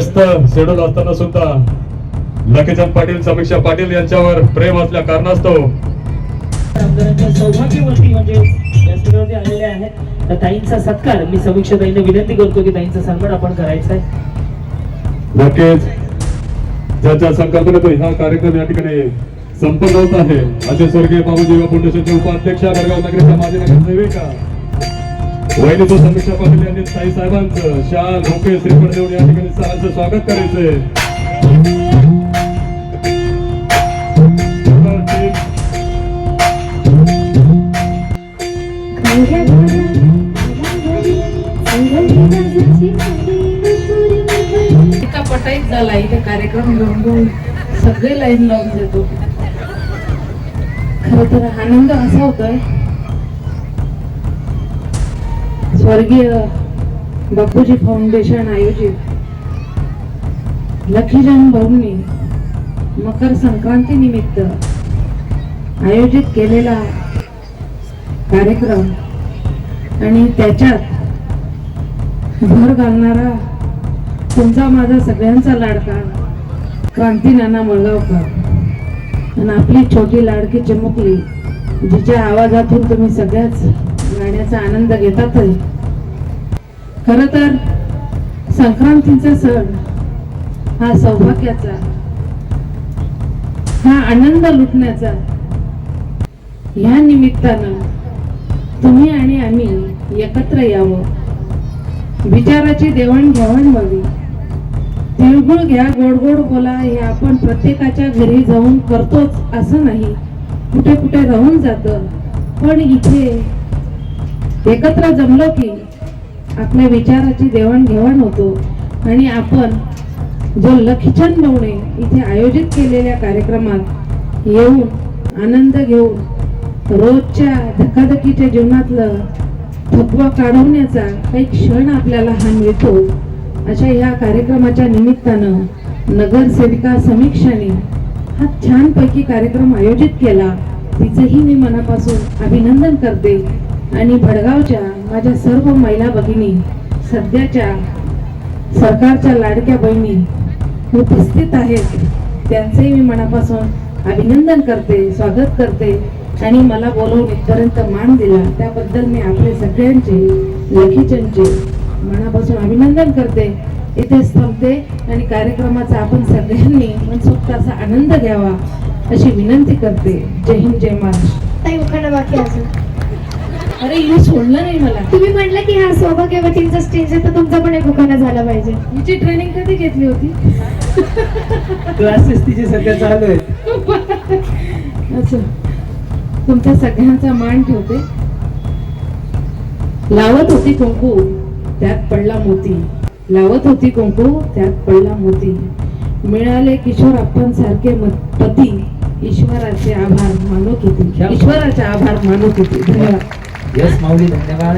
Schedule असताना सुद्धा लकेचंद पाटील समीक्षा पाटील यांच्यावर प्रेम असल्या कारणास्तव सौभाग्यवती म्हणजे व्यासपीठावरती आलेले आहेत तर ताईंचा सत्कार मी समीक्षा ताईंना विनंती करतो की ताईंचा सन्मान आपण करायचा आहे. नक्कीच. ज्याच्या संकल्पनेतून हा कार्यक्रम या ठिकाणी संपन्न होत आहे. असे स्वर्गीय बाबूजी फाउंडेशनचे उपाध्यक्ष गडगाव नगरीच्या माजी नगरसेविका वैनितो समीक्षा पाटील यांनी साई साहेबांचं शाल भोके श्रीफळ देऊन या ठिकाणी सरांचं स्वागत करायचंय. पटाईत झाला इथे कार्यक्रम घेऊन सगळे लाईन लावून देतो. खर तर आनंद असा होतोय स्वर्गीय बापूजी फाउंडेशन आयोजित. लखीजन भाऊंनी मकर संक्रांती निमित्त आयोजित केलेला कार्यक्रम आणि त्याच्यात भर घालणारा तुमचा माझा सगळ्यांचा लाडका क्रांती नाना मळगावकर. आणि आपली छोटी लाडकी चिमुकली जिच्या आवाजातून तुम्ही सगळ्याच गाण्याचा आनंद घेतात खर तर संक्रांतीचा सण हा सौभाग्याचा हा आनंद लुटण्याचा. ह्या निमित्तानं तुम्ही आणि आम्ही एकत्र यावं. विचाराची देवाणघेवाण व्हावी. तिळगुळ घ्या गोड गोड बोला हे आपण प्रत्येकाच्या घरी जाऊन करतोच असं नाही. कुठे कुठे राहून जात. पण इथे एकत्र जमलो की आपल्या विचाराची देवाणघेवाण होतो. आणि आपण जो लखचंद नवणे इथे आयोजित केलेल्या कार्यक्रमात येऊन आनंद घेऊन रोजच्या धकाधकीच्या जीवनातलं थकवा काढवण्याचा काही क्षण आपल्याला हा मिळतो अशा या कार्यक्रमाच्या निमित्तानं नगरसेविका समीक्षाने हा छानपैकी कार्यक्रम आयोजित केला. तिचंही मी मनापासून अभिनंदन करते. आणि भडगावच्या माझ्या सर्व महिला भगिनी सध्याच्या सरकारच्या लाडक्या बहिणी उपस्थित आहेत. त्यांचेही मी मनापासून अभिनंदन करते स्वागत करते आणि मला बोलवून इथपर्यंत मान दिला. त्याबद्दल मी आपले सगळ्यांचे लेखीचंचे मनापासून अभिनंदन करते. इथेच थांबते आणि कार्यक्रमाचा आपण सगळ्यांनी मनसोक्त असा आनंद घ्यावा अशी विनंती करते. जय हिंद जय महाराष्ट्र. अरे हिने सोडलं नाही मला. तुम्ही म्हटलं की हा सौभाग्यवतींचा स्टेज आहे तर तुमचा पण एक उखाणा झाला पाहिजे. हिची ट्रेनिंग कधी घेतली होती? क्लासेस तिचे सध्या चालू आहेत. अच्छा. तुमच्या सगळ्यांचा मान ठेवते. लावत होती कुंकू त्यात पडला मोती. लावत होती कुंकू त्यात पडला मोती. मिळाले किशोर आपण सारखे मत- पती. ईश्वराचे आभार मानो किती. ईश्वराचे आभार मानो किती. धन्यवाद. यस माऊली धन्यवाद.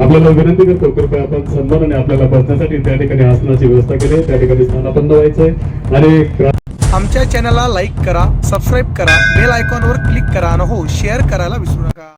आपल्याला विनंती करतो कृपया आपण सन्मानाने आपल्याला बसण्यासाठी त्या ठिकाणी आसनाची व्यवस्था केली त्या ठिकाणी स्थानापन्न व्हायचंय आणि आमच्या चॅनलला लाईक करा सबस्क्राईब करा बेल आयकॉनवर क्लिक करा आणि हो शेअर करायला विसरू नका.